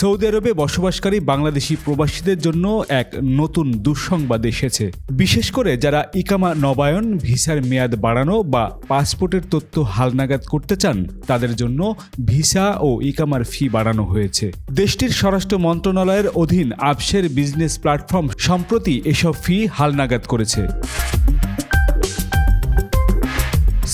Saudi আরবে বসবাসকারী বাংলাদেশি প্রবাসীদের জন্য এক নতুন দুঃসংবাদ এসেছে। বিশেষ করে যারা ইকামা নবায়ন, ভিসার মেয়াদ বাড়ানো বা পাসপোর্টের তথ্য হালনাগাদ করতে চান, তাদের জন্য ভিসা ও ইকামার ফি বাড়ানো হয়েছে। দেশটির স্বরাষ্ট্র মন্ত্রণালয়ের অধীন আপসের বিজনেস প্ল্যাটফর্ম সম্প্রতি এসব ফি হালনাগাদ করেছে।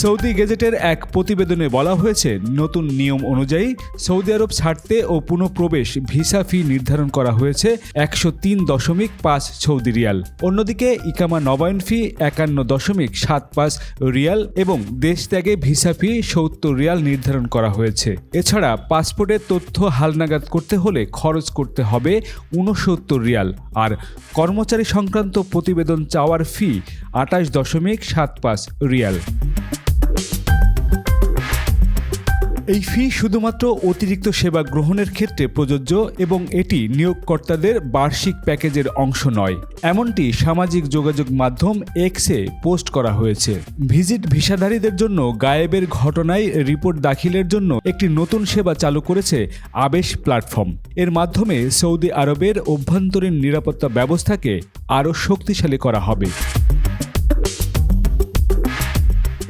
সৌদি গেজেটের এক প্রতিবেদনে বলা হয়েছে, নতুন নিয়ম অনুযায়ী সৌদি আরব ছাড়তে ও পুনঃপ্রবেশ ভিসা ফি নির্ধারণ করা হয়েছে একশো তিন দশমিক পাঁচ সৌদি রিয়াল। অন্যদিকে ইকামা নবায়ন ফি একান্ন দশমিক সাত পাঁচ রিয়াল এবং দেশ ত্যাগে ভিসা ফি সত্তর রিয়াল নির্ধারণ করা হয়েছে। এছাড়া পাসপোর্টের তথ্য হালনাগাদ করতে হলে খরচ করতে হবে উনসত্তর রিয়াল। আর কর্মচারী সংক্রান্ত প্রতিবেদন চাওয়ার ফি আটাশ দশমিক সাত পাঁচ রিয়াল। এই ফি শুধুমাত্র অতিরিক্ত সেবা গ্রহণের ক্ষেত্রে প্রযোজ্য এবং এটি নিয়োগকর্তাদের বার্ষিক প্যাকেজের অংশ নয়। এমনটি সামাজিক যোগাযোগ মাধ্যম এক্সে পোস্ট করা হয়েছে। ভিজিট ভিসাধারীদের জন্য গায়েবের ঘটনায় রিপোর্ট দাখিলের জন্য একটি নতুন সেবা চালু করেছে আবেশ প্ল্যাটফর্ম। এর মাধ্যমে সৌদি আরবের অভ্যন্তরীণ নিরাপত্তা ব্যবস্থাকে আরও শক্তিশালী করা হবে।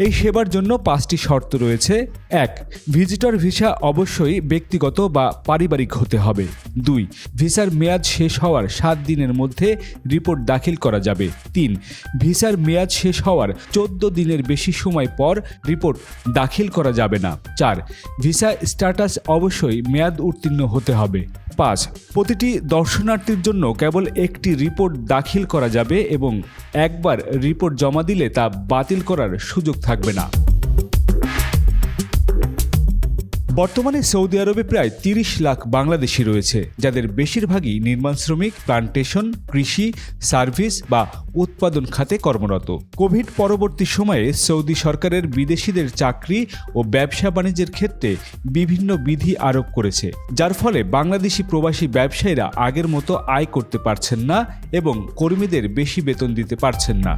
এই সেবার জন্য পাঁচটি শর্ত রয়েছে। এক ভিজিটর ভিসা অবশ্যই ব্যক্তিগত বা পারিবারিক হতে হবে। দুই ভিসার মেয়াদ শেষ হওয়ার সাত দিনের মধ্যে রিপোর্ট দাখিল করা যাবে। তিন ভিসার মেয়াদ শেষ হওয়ার চোদ্দ দিনের বেশি সময় পর রিপোর্ট দাখিল করা যাবে না। চার ভিসা স্ট্যাটাস অবশ্যই মেয়াদ উত্তীর্ণ হতে হবে। পাঁচ, প্রতিটি দর্শনার্থীর জন্য কেবল একটি রিপোর্ট দাখিল করা যাবে এবং একবার রিপোর্ট জমা দিলে তা বাতিল করার সুযোগ থাকবে। না। বর্তমানে সৌদি আরবে প্রায় তিরিশ লাখ বাংলাদেশি রয়েছে, যাদের বেশিরভাগই নির্মাণ শ্রমিক, প্লান্টেশন, কৃষি, সার্ভিস বা উৎপাদন খাতে কর্মরত। কোভিড পরবর্তী সময়ে সৌদি সরকারের বিদেশিদের চাকরি ও ব্যবসা বাণিজ্যের ক্ষেত্রে বিভিন্ন বিধি আরোপ করেছে, যার ফলে বাংলাদেশি প্রবাসী ব্যবসায়ীরা আগের মতো আয় করতে পারছেন না এবং কর্মীদের বেশি বেতন দিতে পারছেন না।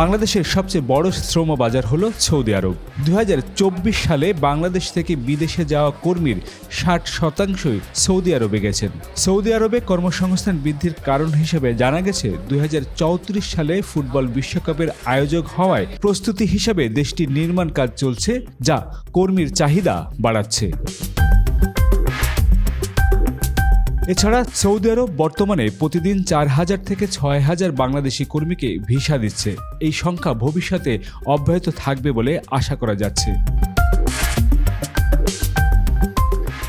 বাংলাদেশের সবচেয়ে বড় শ্রম বাজার হলো সৌদি আরব। দুই হাজার চব্বিশ সালে বাংলাদেশ থেকে বিদেশে যাওয়া কর্মীর ষাট শতাংশই সৌদি আরবে গেছেন। সৌদি আরবে কর্মসংস্থান বৃদ্ধির কারণ হিসেবে জানা গেছে দুই হাজার চৌত্রিশ সালে ফুটবল বিশ্বকাপের আয়োজক হওয়ায় প্রস্তুতি হিসেবে দেশটির নির্মাণ কাজ চলছে, যা কর্মীর চাহিদা বাড়াচ্ছে। এছাড়া সৌদি আরব বর্তমানে প্রতিদিন চার হাজার থেকে ছয় হাজার বাংলাদেশি কর্মীকে ভিসা দিচ্ছে। এই সংখ্যা ভবিষ্যতে অব্যাহত থাকবে বলে আশা করা যাচ্ছে।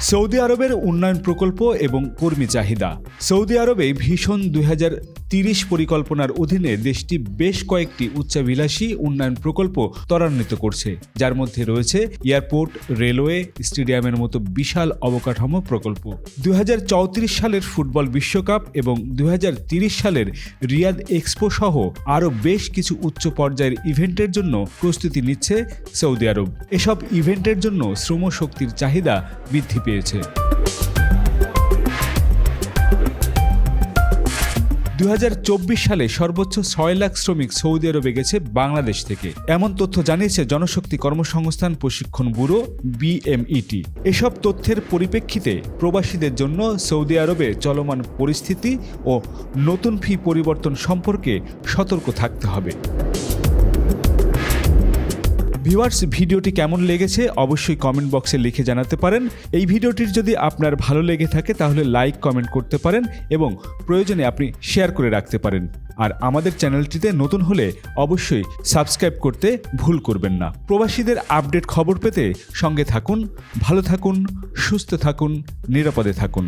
সৌদি আরবের উন্নয়ন প্রকল্প এবং কর্মী চাহিদা। সৌদি আরবে ভীষণ দুই হাজার তিরিশ পরিকল্পনার অধীনে দেশটি বেশ কয়েকটি উচ্চাভিলাষী উন্নয়ন প্রকল্প ত্বরান্বিত করছে। যার মধ্যে রয়েছে এয়ারপোর্ট, রেলওয়ে, স্টেডিয়ামের মতো বিশাল অবকাঠামো প্রকল্প। দু হাজার চৌত্রিশ সালের ফুটবল বিশ্বকাপ এবং দুই সালের রিয়াদ এক্সপো সহ আরও বেশ কিছু উচ্চ পর্যায়ের ইভেন্টের জন্য প্রস্তুতি নিচ্ছে সৌদি আরব। এসব ইভেন্টের জন্য শ্রমশক্তির চাহিদা বৃদ্ধি পেয়েছে। দু হাজার চব্বিশ সালে সর্বোচ্চ ছয় লাখ শ্রমিক সৌদি আরবে গেছে বাংলাদেশ থেকে। এমন তথ্য জানিয়েছে জনশক্তি কর্মসংস্থান প্রশিক্ষণ ব্যুরো বিএমইটি। এসব তথ্যের পরিপ্রেক্ষিতে প্রবাসীদের জন্য সৌদি আরবে চলমান পরিস্থিতি ও নতুন ফি পরিবর্তন সম্পর্কে সতর্ক থাকতে হবে। ভিউয়ার্স ভিডিওটি কেমন লেগেছে অবশ্যই কমেন্ট বক্সে লিখে জানাতে পারেন। এই ভিডিওটির যদি আপনার ভালো লেগে থাকে তাহলে লাইক কমেন্ট করতে পারেন এবং প্রয়োজনে আপনি শেয়ার করে রাখতে পারেন। আর আমাদের চ্যানেলটিতে নতুন হলে অবশ্যই সাবস্ক্রাইব করতে ভুল করবেন না। প্রবাসীদের আপডেট খবর পেতে সঙ্গে থাকুন, ভালো থাকুন, সুস্থ থাকুন, নিরাপদে থাকুন।